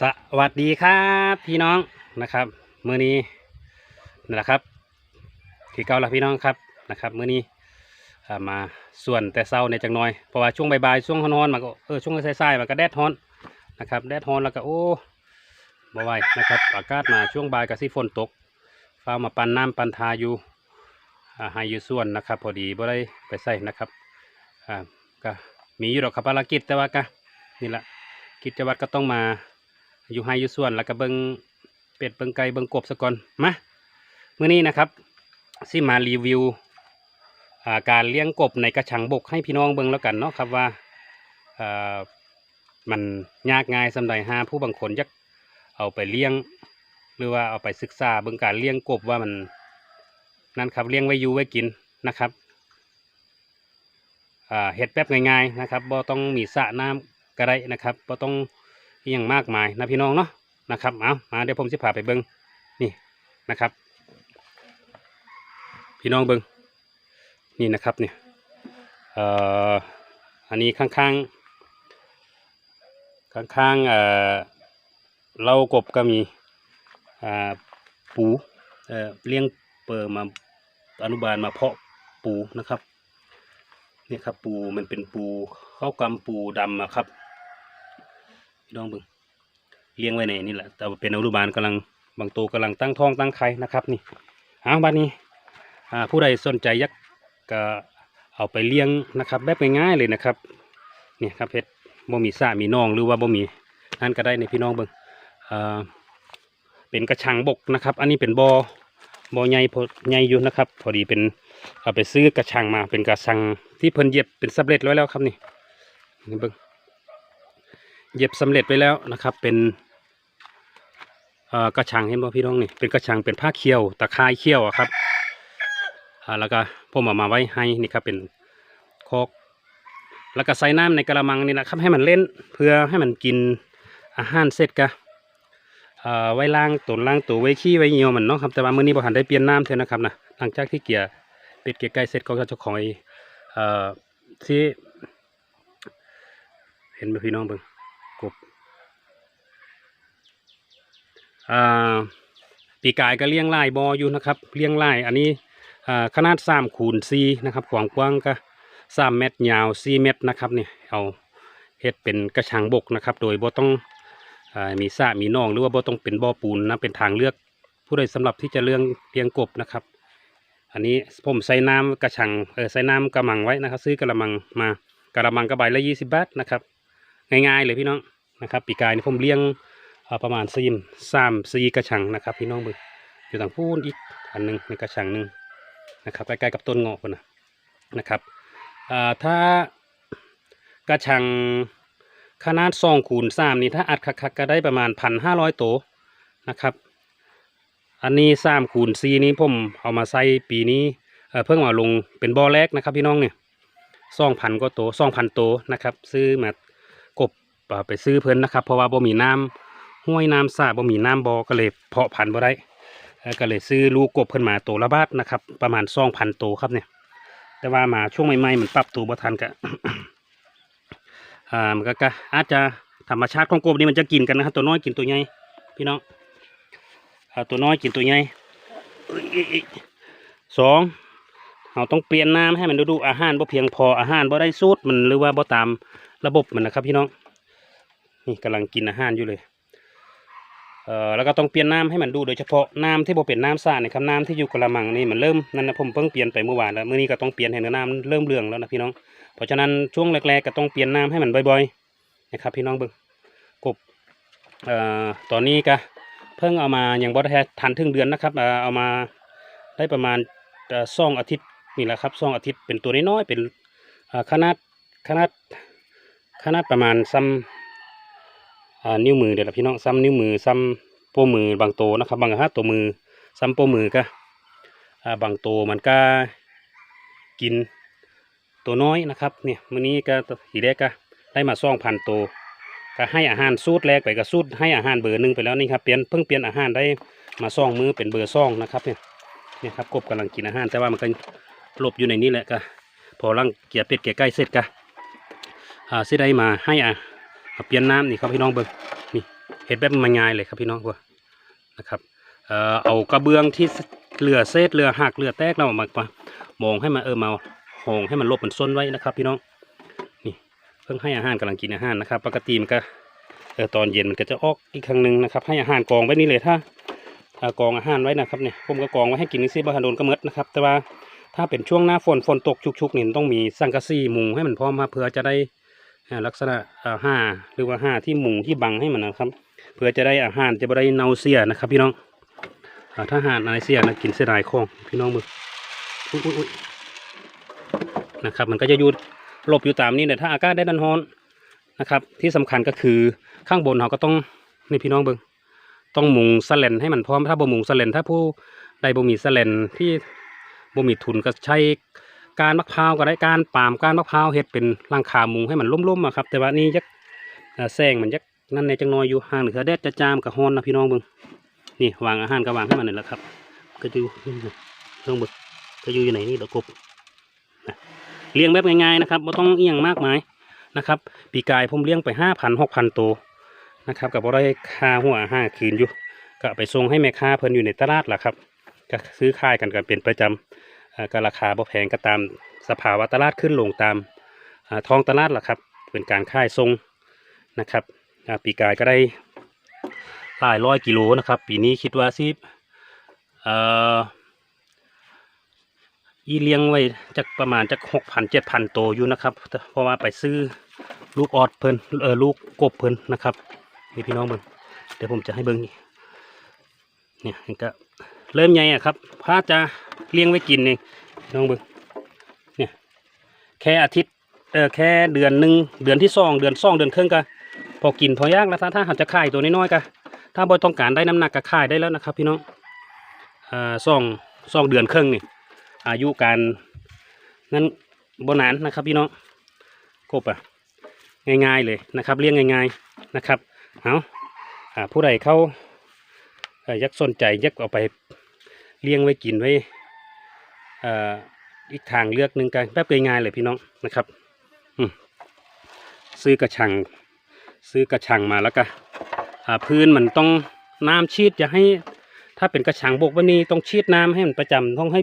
สวัสดีครับพี่น้องนะครับมื้อนี้นั่นแหละครับที่เก่าละพี่น้องครับนะครับมื้อนี้มาส่วนแต่เช้าในจังน้อยเพราะว่าช่วงบ่ายๆช่วงร้อนๆมันก็เออช่วงสายๆมันก็แดดร้อนนะครับแดดร้อนแล้วก็โอ้บ่ไหวนะครับอากาศมาช่วงบ่ายก็สิฝนตกฟ้ามาปั่นน้ำปั่นทาอยู่อ่าให้อยู่ส่วนนะครับ พอดีบ่ได้ไปใส่นะครับอ่าก็มีอยู่ดอกครับภารกิจแต่ว่าก็นี่แหละกิจวัตรก็ต้องมา อยู่ให้อยู่ส่วนแล้วก็เบิงเป็ดเบิงไก่เบิงกบสะก่อนมาเมื่อนี้นะครับสิมารีวิวาการเลี้ยงกบในกระชังบกให้พี่น้องเบิงแล้วกันเนาะครับว่าามันยากง่ายสำใดหาผู้บางคนอยากเอาไปเลี้ยง หรือว่าเอาไปศึกษาเบิงการเลี้ยงกบว่ามันนั่นครับเลี้ยงไว้อยู่ไว้กินนะครับเห็ดแบบง่ายๆนะครับบ่ต้องมีสระน้ำก็ได้นะครับบ่ต้อง อหย่างมากมายนะพี่น้องเนาะนะครับเอามาเดี๋ยวผมจะพาไปเบิ้งนี่นะครับ พี่น้องเบิ้งนี่นะครับเนี่ยเอ่ออันนี้ข้างๆข้างๆเอ่อเล้ากบก็มีอ่าปูเอ่อเลี้ยงเปิดมาอนุบาลมาเพาะปูนะครับนี่ครับปูมันเป็นปูข้าวกำปูดำอะครับ น้องเบิ่งเลี้ยงไว้ในนี่แหละ แต่เป็นอนุบาลกำลังบางตัวกำลังตั้งท้องตั้งไข่นะครับนี่เอาบัดนี้อ่าผู้ใดสนใจอยากก็เอาไปเลี้ยงนะครับ แบบง่ายๆเลยนะครับนี่ครับเพชรบ่มีสระมีน้องหรือว่าบ่มีนั่นก็ได้ในพี่น้องเบิ่งเป็นกระชังบกนะครับ อันนี้เป็นบอบอใหญ่พอใหญ่อยู่นะครับ พอดีเป็นเอาไปซื้อกระชังมาเป็นกระชังที่เพิ่นเย็บเป็นสำเร็จไว้แล้วครับนี่นี่เบิ่ง เย็บสำเร็จไว้แล้วนะครับ เป็นกระชังเห็นบ่พี่น้องนี่เป็นกระชังเป็นผ้าเคี้ยวตะข่ายเคี้ยวครับแล้วก็ผมเอามาไว้ให้นี่ครับเป็นคอกแล้วก็ใส่น้ำในกระมังนี่นะครับให้มันเล่นเพื่อให้มันกินอาหารเสร็จกะเอ่อไว้ล้างตุนล้างตัวไว้ขี้ไว้เหี่ยวมันเนาะครับแต่ว่ามื้อนี้บ่ทันได้เปลี่ยนน้ำเท่านะครับนะหลังจากที่เกี่ยเป็ดเกี่ยไก่เสร็จก็จะคอยเอ่อที่เห็นไหมพี่น้องเบิ่ง กบปีกายก็เลี้ยงลายบออยู่นะครับเลี้ยงลายอันนี้ขนาดสามคูณสี่นะครับความกว้างก็สามเมตรยาวสี่เมตรนะครับเนี่ยเอาเฮ็ดเป็นกระชังบกนะครับ โดยบ่ต้องอมีสระมีหนองหรือว่าบ่ต้องเป็นบ่อปูนนะเป็นทางเลือกผู้ใดสำหรับที่จะเลี้ยงเลี้ยงกบนะครับ อันนี้ผมใส่น้ำกระชังเออใส่น้ำกระมังไว้นะครับ ซื้อกระมังมากระมังกระใบละยี่สิบบาทนะครับ ง่ายๆเลยพี่น้อง นะครับ ปีกายนี่ผมเลี้ยงประมาณซีมสามซีกระชังนะครับพี่น้องเบึงอยู่ทางพูนอีกอันหนึ่งในกระชังหนึ่งนะครับใกล้ๆกับต้นเงาะคนนะนะครับถ้ากระชังขนาดสองคูณสามนี่ถ้าอัดคักๆก็ได้ประมาณพันห้าร้อยตัวนะครับอันนี้สามคูณซีนี้ผมเอามาใส่ปีนี้เเพิ่งเอาลงเป็นบ่อแรกนะครับพี่น้องเนี่ยสองพันก็โตสองพันโตนะครับ ซื้อมา ไปซื้อเพิ่นนะครับ เพราะว่าบ่มีน้ำห้วยน้ำสระบ่มีน้ำบ่อก็เลยเพาะพันธุ์บ่ได้ก็เลยซื้อลูกกบเพิ่นมาตัวละบาทนะครับ ประมาณสองพันตัวครับเนี่ย แต่ว่ามาช่วงใหม่ๆมันปรับตัวบ่ทันก็อ่ามันก็อาจจะธรรมชาติของกบนี่มันจะกินกันนะครับตัวน้อยกินตัวใหญ่พี่น้องอ่าตัวน้อยกินตัวใหญ่สองเราต้องเปลี่ยนน้ำให้มันดูๆอาหารบ่เพียงพออาหารบ่ได้สูตรมันหรือว่าบ่ตามระบบมันนะครับพี่น้อง นี่กำลังกินอาหารอยู่เลยเอ่อแล้วก็ต้องเปลี่ยนน้ำให้มันดูโดยเฉพาะน้ำที่บ่เป็นน้ำสาดนะครับน้ำที่อยู่กระมังนี่มันเริ่มนั่นนะผมเพิ่งเปลี่ยนไปเมื่อวานแล้วเมื้อนี้ก็ต้องเปลี่ยนให้น้ำเริ่มเลืองแล้วนะพี่น้อง เพราะฉะนั้นช่วงแรกๆก็ต้องเปลี่ยนน้ำให้มันบ่อยๆนะครับพี่น้องเบิ่งกบเอ่อตอนนี้ก็เพิ่งเอามาอย่างบ่ได้ทันถึงเดือนนะครับเอามาได้ประมาณเอ่อสองอาทิตย์นี่แหละครับสองอาทิตย์เป็นตัวน้อยๆเป็นขนาดขนาดขนาดประมาณซ้ำ นิ้วมือเดี๋ยวพี่น้องซ้ำนิ้วมือซ้ำโป้มือบางโตนะครับ บางฮะตัวมือซ้ำโป้มือก็บางโตมันก็กินตัวน้อยนะครับเนี่ยมื้อนี้ก็ทีแรกก็ได้มาซ่องพันโตก็ให้อาหารสูตรแรกไปก็สูตรให้อาหารเบอร์หนึ่งไปแล้วนี่ครับเปลี่ยนเพิ่งเปลี่ยนอาหารได้มาซ่องมือเป็นเบอร์ซ่องนะครับเนี่ยเนี่ยครับกบกำลังกินอาหาร แต่ว่ามันก็หลบอยู่ในนี้แหละก็พอร่างเกียร์เป็ดเกียร์ไก่เสร็จก็อ่าสิได้มาให้อะมา เปลี่ยนน้ำนี่ครับพี่น้องเบิ้งนี่เห็ดแบบมันง่ายเลยครับพี่น้องว่นะครับเออเอากระเบื้องที่เหลือเศษเหลือหักเหลือแตกเรามามามองให้มันเออมาหองให้มันลบมันส้นไว้นะครับ พี่น้องนี่เพิ่งให้อาหารกำลังกินอาหารนะครับ ปกติมันก็เออตอนเย็นมันก็จะออกอีกครั้งหนึ่งนะครับ ให้อาหารกองไว้นี่เลยถ้ากองอาหารไว้นะครับเนี่ยผมก็กองไว้ให้กินนี่ซิบาฮาโดนก็หมดนะครับ แต่ว่าถ้าเป็นช่วงหน้าฝนฝนตกชุกๆนี่ต้องมีสังกะสีมุงให้มันพร้อมมาเพื่อจะได้ ลักษณะอาห้าหรือว่าห้าที่มุงที่บังให้มันนะครับ เพื่อจะได้อาหารจะไม่ได้เน่าเสียนะครับ พี่น้องอถ้าอาหารอะไรเสียนะกินเสียดายของพี่น้องมืออุ๊ยนะครับมันก็จะอยู่หลบอยู่ตามนี้แต่ถ้าอากาศได้ดันร้อนนะครับ ที่สำคัญก็คือข้างบนเราก็ต้องนี่พี่น้องเบิ้งต้องมุงสแลนให้มันพร้อมถ้าบ่มุงสแลนถ้าผู้ใดบ่มีสแลนที่บ่มีทุนก็ใช้ การมะพร้าวก็ได้การปามการมะพร้าวเฮ็ดเป็นรังคามุงให้มันล่มๆอะครับแต่ว่านี่ยักแซงมันยักนั่นในจังน้อยอยู่ห่างเหนือแดดจะจามกับฮอนนะพี่น้องเบิ่งนี่วางอาหารก็วางให้มันนี่แหละครับ ก็อยู่นี่นะลองบิ่งก็อยู่อยู่ไหนนี่ดอกบเลี้ยงแบบง่ายๆนะครับไม่ต้องเอียงมากมายนะครับ ปีกายผมเลี้ยงไปห้าพันหกพันตัวนะครับกับบ่ได้ค่าหัวอาหาคืนอยู่ ก็ไปส่งให้แม่ค้าเพิ่นอยู่ในตลาดล่ะครับ ก็ซื้อขายกันกันเป็นประจำอ่า ก็ราคาบ่แพงก็ตามสภาวะตลาดขึ้นลงตามอทองตลาดล่ะครับ เป็นการค่ายทรงนะครับปีกายก็ได้หลายร้อยกิโลนะครับ ปีนี้คิดว่าสิเอ่ออีเลี้ยงไว้จักประมาณจักหกพันเจ็ดพันโตวอยู่นะครับ เพราะว่าไปซื้อลูกออดเพิ่นเออลูกกบเพิ่นนะครับนี่พี่น้องเบิ่งเดี๋ยวผมจะให้เบิ่งนี่เนี่ยก็ เริ่มใหญ่อะครับถ้าจะเลี้ยงไว้กินเองน้องเบึงเนี่ยแค่อาทิตย์เออแค่เดือนหนึ่งเดือนที่สองเดือนสองเดือนครึ่งก็พอกินพอยากแล้วถ้าถ้าหากจะขายตัวน้อยๆก็ถ้าบ่ต้องการได้น้ำหนักก็ขายได้แล้วนะครับ พี่น้องอ่าสองสองเดือนครึ่งนี่อายุการนั้นบนานนะครับ พี่น้องกบอะง่ายๆเลยนะครับ เลี้ยงง่ายๆนะครับเอาอ่าผู้ใดเขาอยักสนใจยักเอาไป เลี้ยงไว้กินไว้อีกทางเลือกหนึ่งกันแบบง่ายๆเลยพี่น้องนะครับซื้อกระชัง ซื้อกระชังมาแล้วก็พื้นมันต้องน้ำชีดอย่าให้ ถ้าเป็นกระชังบกวันนี้ต้องชีดน้ำให้มันประจำต้องให้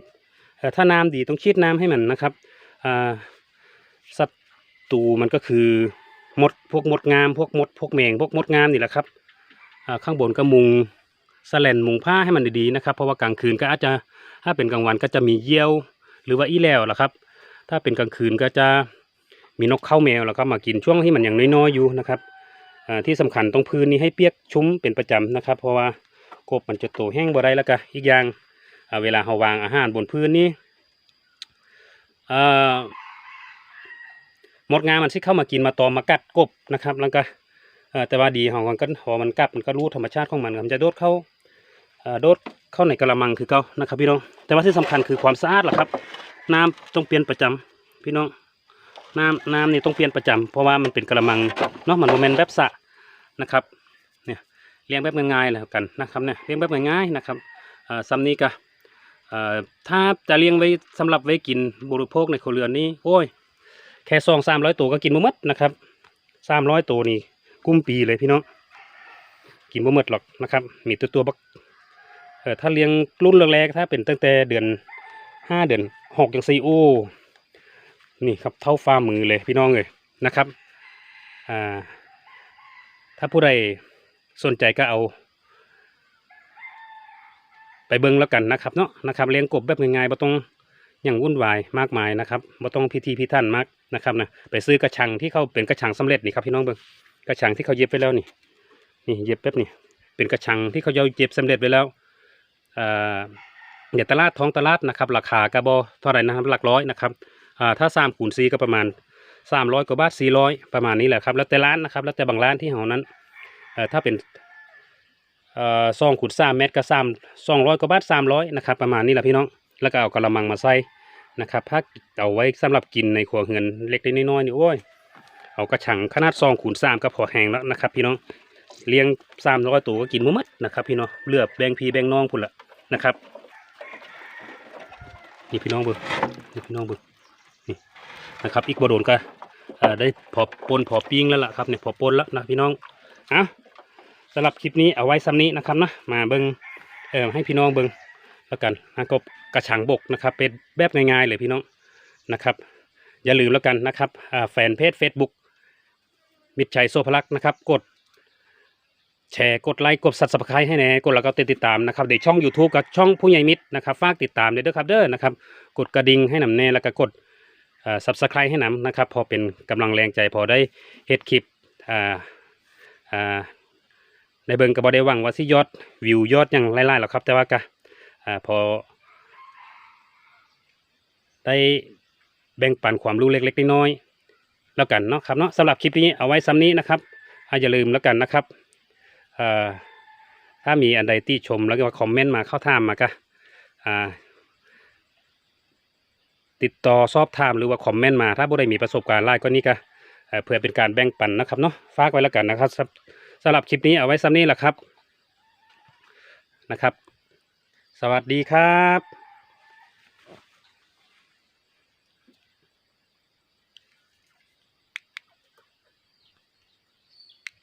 ถ้าน้ำดีต้องชีดน้ำให้มันนะครับอ่าศัตรูมันก็คือมดพวกมดงาม พวกมดพวกแมงพวกมดงามนี่แหละครับข้างบนก็มุง สแลนมุงผ้าให้มันดีๆนะครับ เพราะว่ากลางคืนก็อาจจะถ้าเป็นกลางวันก็จะมีเยี่ยว หรือว่าอีแล้วล่ะครับ ถ้าเป็นกลางคืนก็จะมีนกเข้าแมวแล้วก็มากินช่วงที่มันยังน้อยๆอยู่นะครับที่สำคัญตรงพื้นนี้ให้เปียกชุ่มเป็นประจำนะครับ เพราะว่ากบมันจะโตแห้งบ่ได้แล้วก็อีกอย่างอ่าเวลาเราวางอาหารบนพื้นนี้อ่มดงามมันสิเข้ามากินมาตอมมากัดกบนะครับ แล้วก็แต่ว่าดีของมันก็พอมันกัดมันก็รู้ธรรมชาติของมันมันจะโดดเข้า โดดเข้าในกระมังคือเก่านะครับพี่น้อง แต่ว่าที่สำคัญคือความสะอาดล่ะครับ น้ำต้องเปลี่ยนประจำพี่น้อง น้ำน้ำนี่ต้องเปลี่ยนประจำเพราะว่ามันเป็นกระมังเนาะมันโมเมนแบบสะนะครับเนี่ยเลี้ยงแบบง่ายๆแล้วกันนะครับเนี่ยเลี้ยงแบบง่ายๆนะครับซัมนี้ก็เอ่อถ้าจะเลี้ยงไว้สำหรับไว้กินบริโภคในครัวเรือนนี้โอ้ยแค่ซองสามร้อยตัวก็กินบ่หมดนะครับสามร้อยตัวนี่กุ้มปีเลยพี่น้องกินบ่หมดหรอกนะครับ มีตัวตัวบัก เออถ้าเลี้ยงรุ่นแรกๆถ้าเป็นตั้งแต่เดือนห้าเดือนหกอย่างสี่โอนี่ครับเท่าฝ่ามือเลยพี่น้องเลยนะครับอ่าถ้าผู้ใดสนใจก็เอา ไปเบิ้งแล้วกันนะครับเนาะนะครับเลี้ยงกบแบบง่ายๆบ่ต้องอย่างวุ่นวายมากมายนะครับบ่ต้องพิธีพิถันมากนะครับนะไปซื้อกระชังที่เขาเป็นกระชังสำเร็จนี่ครับพี่น้องเบิ้งกระชังที่เขาเย็บไปแล้วนี่นี่เย็บแป๊บนี่เป็นกระชังที่เขาเย็บสำเร็จไว้แล้ว เอ่อเดี๋ยวตลาดท้องตลาดนะครับราคากระบอเท่าไหร่นะครับหลักร้อยนะครับถ้าสามคูณซีก็ประมาณสามร้อยกว่าบาทสี่ร้อยประมาณนี้แหละครับแล้วแต่ร้านนะครับแล้วแต่บางร้านที่เฮานั้นถ้าเป็นซองคูณสามเมตรก็สามสองร้อยกว่าบาทสามร้อยนะครับประมาณนี้แหละพี่น้องแล้วก็เอากระมังมาใส่นะครับถ้าเอาไว้สำหรับกินในครัวเรือนเล็กๆน้อยๆนี่โอ้ยเอากระชังขนาดซองคูณสามก็พอแห้งแล้วนะครับ พี่น้องเลี้ยงสามร้อยตัวก็กินบ่หมดนะครับพี่น้องเลือบแบ่งพีแบ่งน้องพุ่นละ นะครับนี่พี่น้องเบิ่งนี่พี่น้องเบิ่งนี่นะครับ อีกบโดนก็ได้พอปนพอปิ้งแล้วล่ะครับเนี่ยพอปนแล้วนะพี่น้องอะสำหรับคลิปนี้เอาไว้ซ้ำนี้นะครับนะมาเบิงเออให้พี่น้องเบิงแล้วกันนะกบกระชังบกนะครับ เป็นแบบง่ายๆเลยพี่น้องนะครับ อย่าลืมแล้วกันนะครับแฟนเพจ Facebook มิตรชัยโซพลักษนะครับ กด แชร์กดไลค์กด subscribe ให้แน่กดแล้วก็ติดตามนะครับเด็กช่อง YouTube กับช่องผู้ใหญ่มิตรนะครับฝากติดตามด้วยเด้อครับเด้อนะครับกดกระดิ่งให้นำแน่แล้วก็กดเอ่อ subscribe ให้นำนะครับพอเป็นกำลังแรงใจพอได้เฮ็ดคลิปในเบิงก็บ่ได้หวังว่าสิยอดวิวยอดอย่างไล่ๆหรอกครับแต่ว่าก็พอ ได้แบ่งปันความรู้เล็กๆน้อยๆแล้วกันเนาะครับเนาะสำหรับคลิปนี้เอาไว้ซ้ำนี้นะครับอาอย่าลืมแล้วกันนะครับ ถ้ามีอันใดที่ชมแล้วก็คอมเมนต์มาเข้าถามมาก็ติดต่อสอบถามหรือว่าคอมเมนต์มา ถ้าบุได้มีประสบการณ์ไล่ก็นี่ก็เพื่อเป็นการแบ่งปันนะครับเนาะฝากไว้แล้วกันนะครับสำสำหรับคลิปนี้เอาไว้ซ้ำนี้แหละครับนะครับ สวัสดีครับ